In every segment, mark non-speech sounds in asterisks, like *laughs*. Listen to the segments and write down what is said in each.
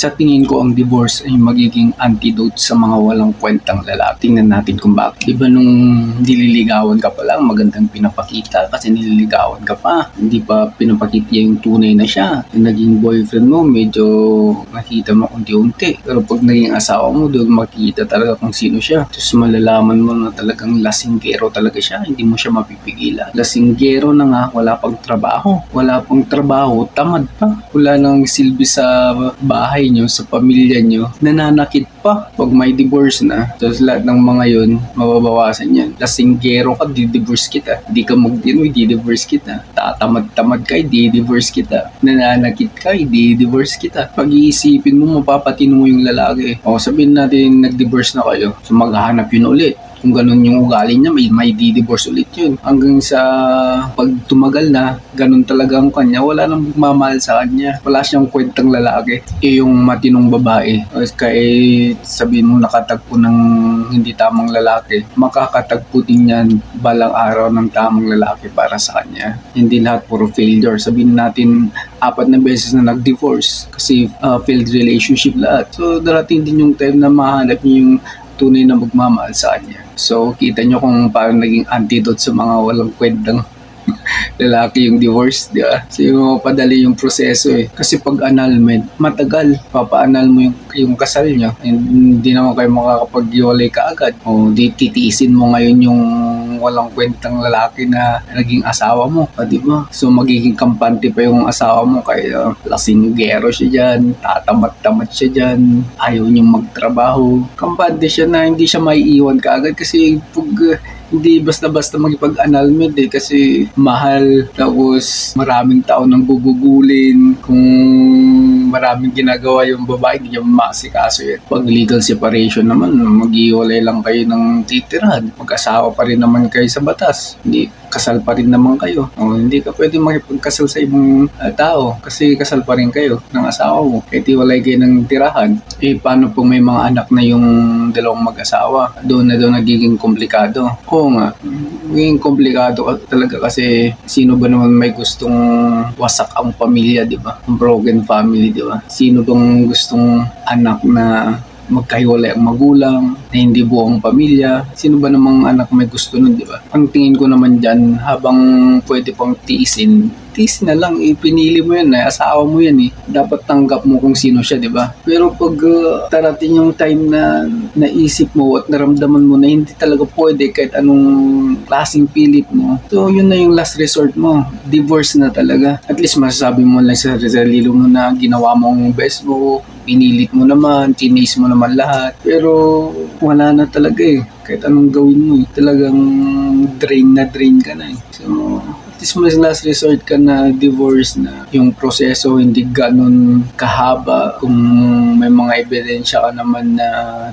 Sa tingin ko, ang divorce ay magiging antidote sa mga walang kwentang lalaki. Tingnan natin kung bakit. Di nung nililigawan ka pa lang, magandang pinapakita kasi nililigawan ka pa. Hindi pa pinapakita yung tunay na siya. Yung naging boyfriend mo, medyo nakita mo unti-unti. Pero pag naging asawa mo, doon makikita talaga kung sino siya. Tapos malalaman mo na talagang lasinggero talaga siya. Hindi mo siya mapipigilan. Lasinggero na nga, wala pang trabaho. Wala pang trabaho, tamad pa. Wala nang silbi sa bahay nyo, sa pamilya nyo. Nananakit pa pag may divorce na. Tapos lahat ng mga yun, mababawasan yan. Lasinggero ka, di-divorce kita. Di ka magdino, di-divorce kita. Tatamad-tamad ka, di-divorce kita. Nananakit ka, di-divorce kita. Pag-iisipin mo, mapapatino mo yung lalaki. O sabihin natin, nag-divorce na kayo. So maghahanap yun ulit kung ganun yung ugali niya, may, may di-divorce ulit yun. Hanggang sa pag tumagal na, ganun talaga ang kanya, wala nang mamahal sa kanya. Wala siyang kwentang lalaki. Eh yung matinong babae, kahit sabihin mo nakatagpo ng hindi tamang lalaki, makakatagpo din yan balang araw ng tamang lalaki para sa kanya. Hindi lahat puro failure. Sabihin natin, apat na beses na nag-divorce kasi uh, failed relationship lahat. So darating din yung time na mahanap niyo yung tunay na magmamahal sa kanya. So, kita nyo kung paano naging antidote sa mga walang kwentang *laughs* lalaki yung divorce, di ba? So, yung padali yung proseso eh. Kasi pag annulment, matagal. Papa-annul mo yung, yung kasal nyo. Hindi naman kayo makakapag-iwalay kaagad. O, di titiisin mo ngayon yung walang kwentang lalaki na naging asawa mo, ah, di ba? So magiging kampante pa yung asawa mo kaya lasinggero siya dyan, tatamat-tamat siya dyan, ayaw niyang magtrabaho. Kampante siya na hindi siya maiiwan kaagad kasi pag uh, hindi basta-basta magipag-annulment eh kasi mahal. Tapos maraming tao nang gugugulin. Kung maraming ginagawa yung babae hindi niya masikaso yan. Pag legal separation naman maghiwalay lang kayo ng titirahan. Mag-asawa pa rin naman kayo sa batas. Hindi kasal pa rin naman kayo o, hindi ka pwede makipagkasal sa ibang uh, tao kasi kasal pa rin kayo ng asawa mo kahit iwalay kayo ng tirahan eh paano kung may mga anak na yung dalawang mag-asawa doon na doon nagiging komplikado Oo nga. Maging komplikado ka talaga kasi sino ba naman may gustong wasak ang pamilya, di ba? Ang broken family, di ba? Sino bang gustong anak na magkahiwalay ang magulang, na hindi buong pamilya. Sino ba namang anak may gusto nun, di ba? Ang tingin ko naman dyan, habang pwede pang tiisin, tiis na lang, ipinili mo yan, eh, asawa mo yan eh. Dapat tanggap mo kung sino siya, di ba? Pero pag uh, tarating yung time na naisip mo at naramdaman mo na hindi talaga pwede kahit anong klaseng pilit mo, so yun na yung last resort mo. Divorce na talaga. At least masasabi mo lang sa sarili mo na ginawa mo ang best mo, pinilit mo naman, tinis mo naman lahat. Pero wala na talaga eh. Kahit anong gawin mo eh. Talagang drain na drain ka na eh. So, least mas last resort ka na divorce na yung proseso hindi ganun kahaba kung may mga ebidensya ka naman na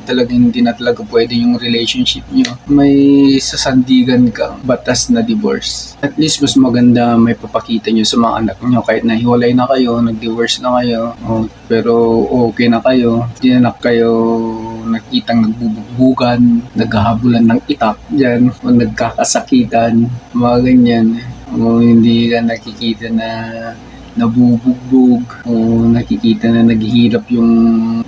talagang hindi na talaga pwede yung relationship nyo. May sasandigan kang batas na divorce. At least mas maganda may papakita nyo sa mga anak nyo. Kahit na hiwalay na kayo nag-divorce na kayo o, pero okay na kayo dinanak kayo nakitang nagbubugbugan, naghahabulan ng itak dyan, o nagkakasakitan, mga ganyan. O hindi ka nakikita na nabubugbog o nakikita na naghihirap yung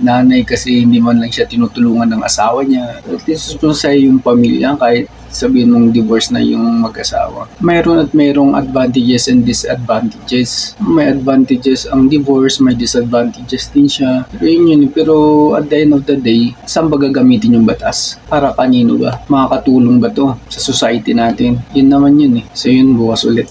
nanay kasi hindi man lang siya tinutulungan ng asawa niya. At least sa yung pamilya, kahit sabihin mong divorce na yung mag-asawa. Mayroon at mayroong advantages and disadvantages. May advantages ang divorce, may disadvantages din siya. Pero yun yun. Pero at the end of the day, saan ba gagamitin yung batas? Para kanino ba? Makakatulong ba to sa society natin? Yun naman yun eh. So yun, bukas ulit.